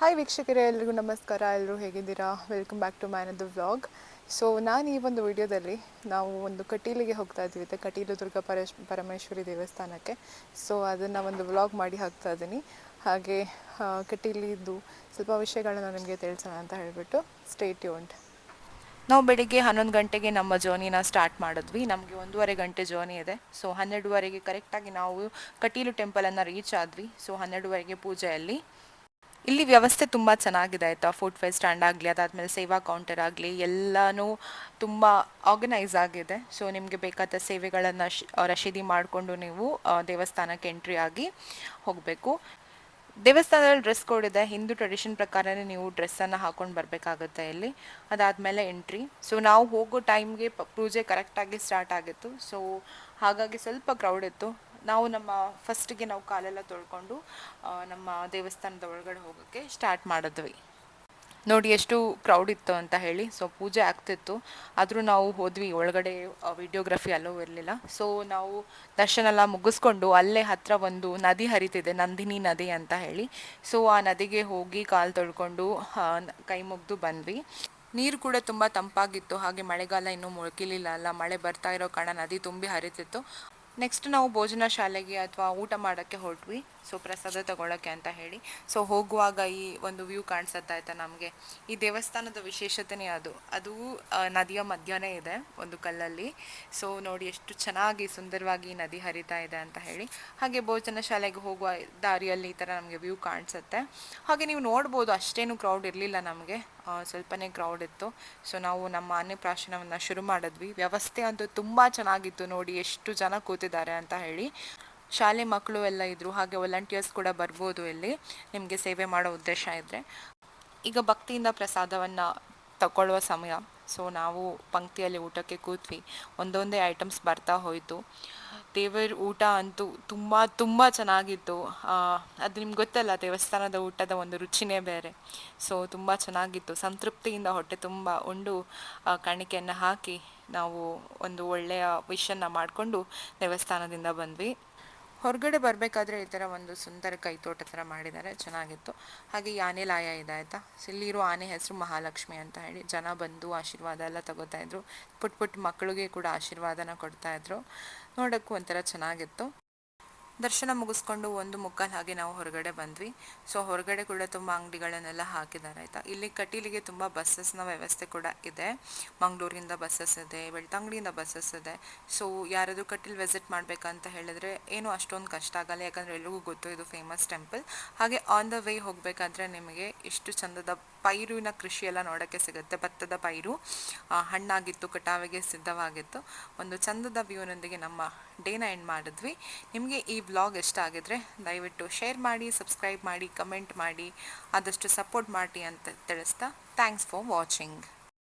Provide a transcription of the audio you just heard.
Hi ವೀಕ್ಷಕರೇ, ಎಲ್ರಿಗೂ ನಮಸ್ಕಾರ. ಎಲ್ಲರೂ ಹೇಗಿದ್ದೀರಾ? ವೆಲ್ಕಮ್ ಬ್ಯಾಕ್ ಟು ಮೈನದ್ ವ್ಲಾಗ್ ಸೊ ನಾನು ಈ ಒಂದು ವಿಡಿಯೋದಲ್ಲಿ ನಾವು ಒಂದು ಕಟೀಲಿಗೆ ಹೋಗ್ತಾ ಇದ್ದೀವಿ ಕಟೀಲು ದುರ್ಗಾ ಪರೇಶ್, ಪರಮೇಶ್ವರಿ ದೇವಸ್ಥಾನಕ್ಕೆ. ಸೊ ಅದನ್ನು ಒಂದು ವ್ಲಾಗ್ ಮಾಡಿ ಹಾಕ್ತಾ ಇದ್ದೀನಿ. ಹಾಗೆ ಕಟೀಲಿದ್ದು ಸ್ವಲ್ಪ ವಿಷಯಗಳನ್ನು ನಿಮಗೆ ತಿಳಿಸೋಣ ಅಂತ ಹೇಳಿಬಿಟ್ಟು ಸ್ಟೇಟ್ ಯೂಂಟ್ ನಾವು ಬೆಳಿಗ್ಗೆ ಹನ್ನೊಂದು ಗಂಟೆಗೆ ನಮ್ಮ ಜರ್ನಿನ ಸ್ಟಾರ್ಟ್ ಮಾಡಿದ್ವಿ. ನಮಗೆ ಒಂದೂವರೆ ಗಂಟೆ ಜರ್ನಿ ಇದೆ. ಸೊ ಹನ್ನೆರಡುವರೆಗೆ ಕರೆಕ್ಟಾಗಿ ನಾವು ಕಟೀಲು ಟೆಂಪಲನ್ನು ರೀಚ್ ಆದ್ವಿ. ಸೊ ಹನ್ನೆರಡುವರೆಗೆ ಪೂಜೆಯಲ್ಲಿ. ಇಲ್ಲಿ ವ್ಯವಸ್ಥೆ ತುಂಬ ಚೆನ್ನಾಗಿದೆ ಆಯಿತಾ. ಫುಡ್ ಫೇರ್ ಸ್ಟ್ಯಾಂಡ್ ಆಗಲಿ, ಅದಾದಮೇಲೆ ಸೇವಾ ಕೌಂಟರ್ ಆಗಲಿ, ಎಲ್ಲನೂ ತುಂಬ ಆರ್ಗನೈಸ್ ಆಗಿದೆ. ಸೊ ನಿಮಗೆ ಬೇಕಾದ ಸೇವೆಗಳನ್ನು ರಶೀದಿ ಮಾಡಿಕೊಂಡು ನೀವು ದೇವಸ್ಥಾನಕ್ಕೆ ಎಂಟ್ರಿ ಆಗಿ ಹೋಗಬೇಕು. ದೇವಸ್ಥಾನದಲ್ಲಿ ಡ್ರೆಸ್ ಕೋಡ್ ಇದೆ. ಹಿಂದೂ ಟ್ರೆಡಿಷನ್ ಪ್ರಕಾರನೇ ನೀವು ಡ್ರೆಸ್ಸನ್ನು ಹಾಕೊಂಡು ಬರಬೇಕಾಗುತ್ತೆ ಇಲ್ಲಿ. ಅದಾದಮೇಲೆ ಎಂಟ್ರಿ ಸೊ ನಾವು ಹೋಗೋ ಟೈಮ್ಗೆ ಪೂಜೆ ಕರೆಕ್ಟಾಗಿ ಸ್ಟಾರ್ಟ್ ಆಗಿತ್ತು. ಸೊ ಹಾಗಾಗಿ ಸ್ವಲ್ಪ ಕ್ರೌಡ್ ಇತ್ತು. ನಾವು ನಮ್ಮ ಫಸ್ಟ್ಗೆ ನಾವು ಕಾಲೆಲ್ಲ ತೊಳ್ಕೊಂಡು ನಮ್ಮ ದೇವಸ್ಥಾನದ ಒಳಗಡೆ ಹೋಗೋಕ್ಕೆ ಸ್ಟಾರ್ಟ್ ಮಾಡಿದ್ವಿ. ನೋಡಿ ಎಷ್ಟು ಕ್ರೌಡ್ ಇತ್ತು ಅಂತ ಹೇಳಿ. ಸೊ ಪೂಜೆ ಆಗ್ತಿತ್ತು. ಆದರೂ ನಾವು ಹೋದ್ವಿ. ಒಳಗಡೆ ವಿಡಿಯೋಗ್ರಫಿ ಅಲ್ಲೂ ಇರಲಿಲ್ಲ. ಸೊ ನಾವು ದರ್ಶನ ಎಲ್ಲ ಮುಗಿಸ್ಕೊಂಡು ಅಲ್ಲೇ ಹತ್ರ ಒಂದು ನದಿ ಹರಿತಿದೆ. ನಂದಿನಿ ನದಿ ಅಂತ ಹೇಳಿ. ಸೊ ಆ ನದಿಗೆ ಹೋಗಿ ಕಾಲು ತೊಳ್ಕೊಂಡು ಕೈ ಮುಗ್ದು ಬಂದ್ವಿ. ನೀರು ಕೂಡ ತುಂಬ ತಂಪಾಗಿತ್ತು. ಹಾಗೆ ಮಳೆಗಾಲ ಇನ್ನೂ ಮುಳುಕಿಲಿಲ್ಲ ಅಲ್ಲ, ಮಳೆ ಬರ್ತಾ ಇರೋ ಕಾರಣ ನದಿ ತುಂಬಿ ಹರಿತಿತ್ತು. ನೆಕ್ಸ್ಟ್ ನಾವು ಭೋಜನ ಶಾಲೆಗೆ ಅಥವಾ ಊಟ ಮಾಡೋಕ್ಕೆ ಹೊರಟ್ವಿ. ಸೊ ಪ್ರಸಾದ ತಗೊಳ್ಳೋಕ್ಕೆ ಅಂತ ಹೇಳಿ. ಸೊ ಹೋಗುವಾಗ ಈ ಒಂದು ವ್ಯೂ ಕಾಣಿಸುತ್ತಾಯ್ತಾ ನಮಗೆ? ಈ ದೇವಸ್ಥಾನದ ವಿಶೇಷತೆನೇ ಅದು. ಅದು ನದಿಯ ಮಧ್ಯನೇ ಇದೆ ಒಂದು ಕಲ್ಲಲ್ಲಿ. ಸೊ ನೋಡಿ ಎಷ್ಟು ಚೆನ್ನಾಗಿ ಸುಂದರವಾಗಿ ನದಿ ಹರಿತಾ ಇದೆ ಅಂತ ಹೇಳಿ. ಹಾಗೆ ಭೋಜನ ಶಾಲೆಗೆ ಹೋಗುವ ದಾರಿಯಲ್ಲಿ ಈ ಥರ ನಮಗೆ ವ್ಯೂ ಕಾಣಿಸುತ್ತೆ. ಹಾಗೆ ನೀವು ನೋಡ್ಬೋದು ಅಷ್ಟೇನು ಕ್ರೌಡ್ ಇರಲಿಲ್ಲ ನಮಗೆ. ಸ್ವಲ್ಪನೇ ಕ್ರೌಡ್ ಇತ್ತು. ಸೊ ನಾವು ನಮ್ಮ ಅನ್ನಪ್ರಾಶನವನ್ನು ಶುರು ಮಾಡಿದ್ವಿ. ವ್ಯವಸ್ಥೆ ಅಂತೂ ತುಂಬ ಚೆನ್ನಾಗಿತ್ತು. ನೋಡಿ ಎಷ್ಟು ಜನ ಕೂತಿದ್ದಾರೆ ಅಂತ ಹೇಳಿ ಶಾಲೆ ಮಕ್ಕಳು ಎಲ್ಲ ಇದ್ದರು ಹಾಗೆ ವಾಲಂಟಿಯರ್ಸ್ ಕೂಡ ಬರ್ಬೋದು ಇಲ್ಲಿ, ನಿಮಗೆ ಸೇವೆ ಮಾಡೋ ಉದ್ದೇಶ ಇದ್ದರೆ ಈಗ ಭಕ್ತಿಯಿಂದ ಪ್ರಸಾದವನ್ನು ತಗೊಳ್ಳುವ ಸಮಯ. ಸೊ ನಾವು ಪಂಕ್ತಿಯಲ್ಲಿ ಊಟಕ್ಕೆ ಕೂತ್ವಿ. ಒಂದೊಂದೇ ಐಟಮ್ಸ್ ಬರ್ತಾ ಹೋಯಿತು. ದೇವರ ಊಟ ಅಂತೂ ತುಂಬ ತುಂಬ ಚೆನ್ನಾಗಿತ್ತು. ಅದು ನಿಮ್ಗೆ ಗೊತ್ತಲ್ಲ, ದೇವಸ್ಥಾನದ ಊಟದ ಒಂದು ರುಚಿನೇ ಬೇರೆ. ಸೊ ತುಂಬ ಚೆನ್ನಾಗಿತ್ತು. ಸಂತೃಪ್ತಿಯಿಂದ ಹೊಟ್ಟೆ ತುಂಬ ಉಂಡು. ಕಾಣಿಕೆಯನ್ನು ಹಾಕಿ ನಾವು ಒಂದು ಒಳ್ಳೆಯ ವಿಶನ್ನು ಮಾಡಿಕೊಂಡು ದೇವಸ್ಥಾನದಿಂದ ಬಂದ್ವಿ. ಹೊರಗಡೆ ಬರಬೇಕಾದ್ರೆ ಈ ಥರ ಒಂದು ಸುಂದರ ಕೈತೋಟ ಥರ ಮಾಡಿದ್ದಾರೆ, ಚೆನ್ನಾಗಿತ್ತು. ಹಾಗೆ ಈ ಆನೆ ಲಾಯ ಇದೆ ಆಯಿತಾ? ಇಲ್ಲಿರೋ ಆನೆ ಹೆಸರು ಮಹಾಲಕ್ಷ್ಮಿ ಅಂತ ಹೇಳಿ ಜನ ಬಂದು ಆಶೀರ್ವಾದ ಎಲ್ಲ ತಗೋತಾಯಿದ್ರು ಪುಟ್ ಪುಟ್ಟ ಮಕ್ಕಳಿಗೆ ಕೂಡ ಆಶೀರ್ವಾದನ ಕೊಡ್ತಾ ಇದ್ರು. ನೋಡೋಕ್ಕೂ ಒಂಥರ ಚೆನ್ನಾಗಿತ್ತು. ದರ್ಶನ ಮುಗಿಸ್ಕೊಂಡು ಒಂದು ಮುಕ್ಕಾಲು ಹಾಗೆ ನಾವು ಹೊರಗಡೆ ಬಂದ್ವಿ. ಸೊ ಹೊರಗಡೆ ಕೂಡ ತುಂಬ ಅಂಗಡಿಗಳನ್ನೆಲ್ಲ ಹಾಕಿದ್ದಾರೆ, ಆಯಿತಾ? ಇಲ್ಲಿ ಕಟೀಲಿಗೆ ತುಂಬ ಬಸ್ಸಸ್ನ ವ್ಯವಸ್ಥೆ ಕೂಡ ಇದೆ. ಮಂಗಳೂರಿಂದ ಬಸ್ಸಸ್ ಇದೆ, ಬೆಳ್ತಂಗಡಿಯಿಂದ ಬಸ್ಸಸ್ ಇದೆ. ಸೊ ಯಾರಾದರೂ ಕಟೀಲ್ ವಿಸಿಟ್ ಮಾಡಬೇಕಂತ ಹೇಳಿದ್ರೆ ಏನು ಅಷ್ಟೊಂದು ಕಷ್ಟ ಆಗಲ್ಲ, ಯಾಕಂದರೆ ಎಲ್ರಿಗೂ ಗೊತ್ತು ಇದು ಫೇಮಸ್ ಟೆಂಪಲ್ ಹಾಗೆ ಆನ್ ದ ವೇ ಹೋಗಬೇಕಾದ್ರೆ ನಿಮಗೆ ಇಷ್ಟು ಚಂದದ ಪೈರುವಿನ ಕೃಷಿ ಎಲ್ಲ ನೋಡೋಕ್ಕೆ ಸಿಗುತ್ತೆ. ಭತ್ತದ ಪೈರು ಹಣ್ಣಾಗಿತ್ತು, ಕಟಾವಿಗೆ ಸಿದ್ಧವಾಗಿತ್ತು. ಒಂದು ಚಂದದ ವ್ಯೂನೊಂದಿಗೆ ನಮ್ಮ ಡೇನ ಎಂಡ್ ಮಾಡಿದ್ವಿ. ನಿಮಗೆ ಈ ವ್ಲಾಗ್ ಇಷ್ಟ ಆಗಿದ್ರೆ ದಯವಿಟ್ಟು ಶೇರ್ ಮಾಡಿ ಸಬ್ಸ್ಕ್ರೈಬ್ ಮಾಡಿ ಕಮೆಂಟ್ ಮಾಡಿ, ಆದಷ್ಟು ಸಪೋರ್ಟ್ ಮಾಡಿ ಅಂತ ತಿಳಿಸ್ತಾ ಥ್ಯಾಂಕ್ಸ್ ಫಾರ್ ವಾಚಿಂಗ್